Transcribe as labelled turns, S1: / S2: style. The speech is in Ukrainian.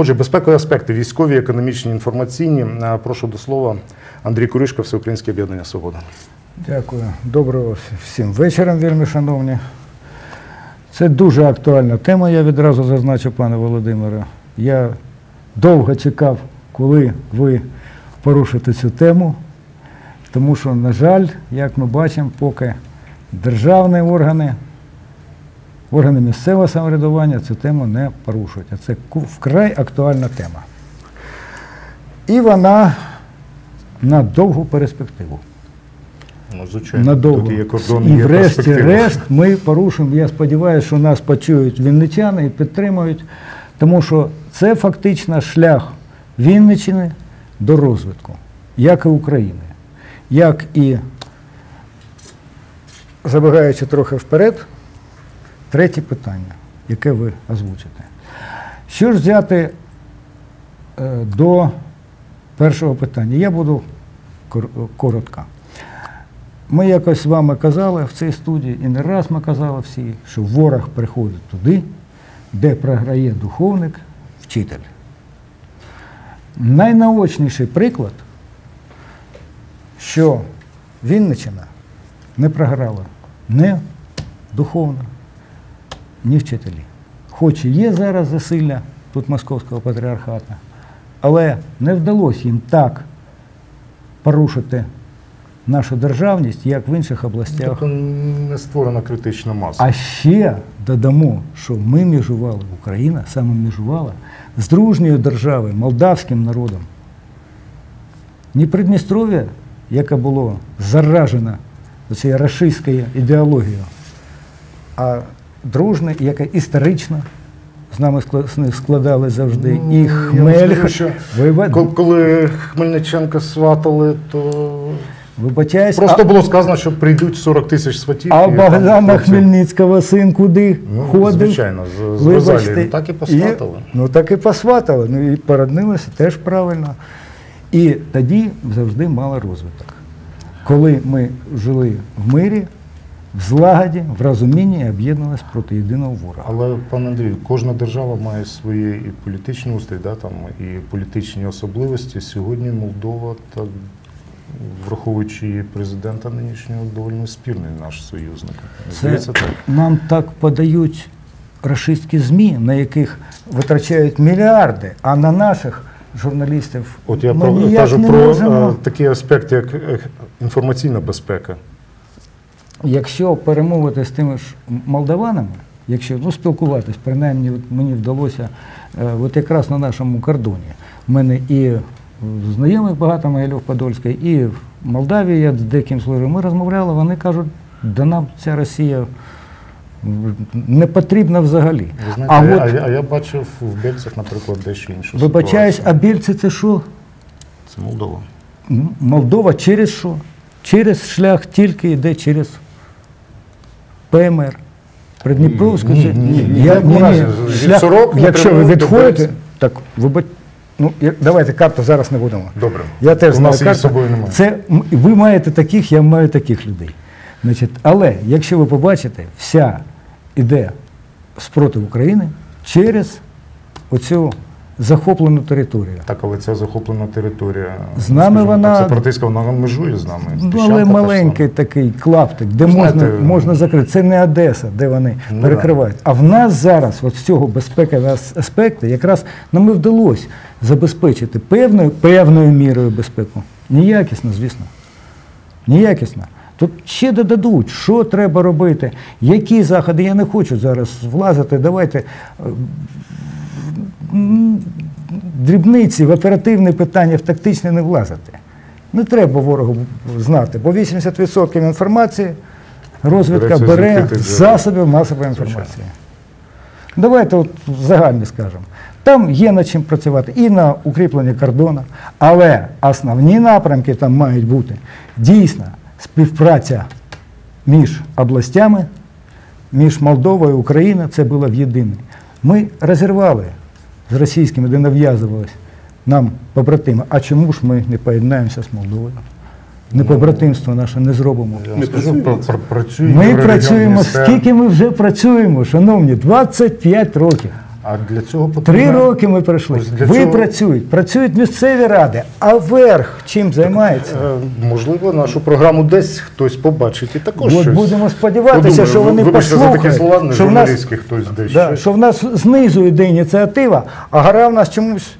S1: Отже, безпекові аспекти, військові, економічні, інформаційні. Е, Прошу до слова Андрій Куришко, Всеукраїнське об'єднання Свобода.
S2: Дякую. Доброго всім вечора, вельми шановні. Це дуже актуальна тема, я відразу зазначу, пане Володимире. Я довго чекав, коли ви порушите цю тему, тому що, на жаль, як ми бачимо, поки державні органи, органи місцевого самоврядування цю тему не порушують. А це вкрай актуальна тема. І вона на довгу перспективу.
S1: Ну, звичайно,
S2: Надовго.
S1: тут є кордон,
S2: і врешті-решт ми порушимо. Я сподіваюся, що нас почують вінничани і підтримують, тому що це фактично шлях Вінниччини до розвитку, як і України, як і, забігаючи трохи вперед, третє питання, яке ви озвучите. Що ж взяти е, до першого питання? Я буду кор- коротко. Ми якось з вами казали в цій студії, і не раз ми казали всі, що ворог приходить туди, де програє духовник, вчитель. Найнаочніший приклад, що Вінниччина не програла ні духовно, ні вчителі. Хоч і є зараз засилля тут Московського патріархата, але не вдалося їм так порушити нашу державність, як в інших областях.
S1: Тобто не створена критична маса.
S2: А ще додамо, що ми межували, Україна саме межувала з дружньою державою, молдавським народом. Не Придністров'я, яке було заражено цією рашистською ідеологією, а дружне, яке історично з нами складали завжди.
S1: Ну,
S2: І
S1: я
S2: Хмель.
S1: скажу, що Коли Хмельниченка сватали, то
S2: Вибачаюсь,
S1: просто
S2: а,
S1: було сказано, що прийдуть 40 тисяч сватів.
S2: а
S1: і
S2: Богдана Хмельницького син куди
S1: Ну,
S2: ходив?
S1: звичайно, з, з
S2: Вибачте,
S1: Ну, так і посватали.
S2: І, ну так і посватали. Ну і породнилося теж правильно. І тоді завжди мали розвиток. Коли ми жили в мирі, в злагоді, в розумінні і об'єдналися проти єдиного ворога.
S1: Але, пане Андрію, кожна держава має свої і політичні устрій, да, там, і політичні особливості. Сьогодні Молдова, так, враховуючи її президента нинішнього, доволі спірний наш союзник.
S2: Це
S1: так.
S2: нам так подають рашистські ЗМІ, на яких витрачають мільярди, а на наших журналістів
S1: От я
S2: ми
S1: про, кажу про
S2: можемо.
S1: е, такий аспект, як е, інформаційна безпека.
S2: Якщо перемовити з тими ж молдаванами, якщо ну, спілкуватись, принаймні от мені вдалося е, от якраз на нашому кордоні. У мене і знайомих багато Могилів Подольська, і в Молдавії я з деяким служив. Ми розмовляли, вони кажуть, да нам ця Росія не потрібна взагалі.
S1: Ви знаєте,
S2: а
S1: а,
S2: от,
S1: я, а я бачив в Бельцях, наприклад, дещо іншу
S2: вибачаюсь, а більці це що?
S1: Це Молдова.
S2: Молдова через що? Через шлях тільки йде через ПМР. Придніпровську.
S1: Ні,
S2: це-
S1: ні, ні, ні,
S2: я,
S1: Сорок
S2: якщо ви відходите, так ви ну, я- давайте карту зараз не будемо.
S1: Добре.
S2: Я теж
S1: У
S2: знаю
S1: нас її з
S2: карту.
S1: собою немає.
S2: Це м- ви маєте таких, я маю таких людей. Значить, але якщо ви побачите, вся іде спротив України через оцю захоплену територію.
S1: Так, але це захоплена територія.
S2: З нами
S1: скажімо
S2: вона-
S1: Так, сепаратистська, вона межує з нами.
S2: Ну, але
S1: та
S2: маленький такий клаптик, де
S1: Ви
S2: можна,
S1: знаєте,
S2: можна закрити. Це не Одеса, де вони
S1: Ну,
S2: перекривають. А в нас зараз, от з цього безпекового ас- аспекту, якраз нам і вдалося забезпечити певною, певною мірою безпеку. Неякісно, звісно. Неякісно. Тут ще додадуть, що треба робити, які заходи. Я не хочу зараз влазити. Давайте е, дрібниці в оперативне питання, в тактичне не влазити. Не треба ворогу знати, бо 80% інформації розвідка бере з засобів масової інформації. Давайте от загальні скажемо. Там є над чим працювати і на укріпленні кордону, але основні напрямки там мають бути дійсно співпраця між областями, між Молдовою і Україною, це було в єдине. Ми розірвали з російськими, де нав'язувалось нам побратими. А чому ж ми не поєднаємося з Молдовою? Не побратимство наше не зробимо.
S1: Я скажу, пр- пр- працює
S2: Ми працюємо, скільки ми вже працюємо, шановні, 25 років.
S1: А для цього
S2: Три роки ми пройшли. Ви
S1: цього-
S2: працюють, працюють місцеві ради, а верх чим займається?
S1: Так, Можливо, нашу програму десь хтось побачить і також
S2: От
S1: щось.
S2: будемо сподіватися,
S1: подумаю.
S2: що вони
S1: Вибачте за такі слова,
S2: що в нас
S1: хтось десь.
S2: Да, що в нас знизу йде ініціатива, а гора в нас чомусь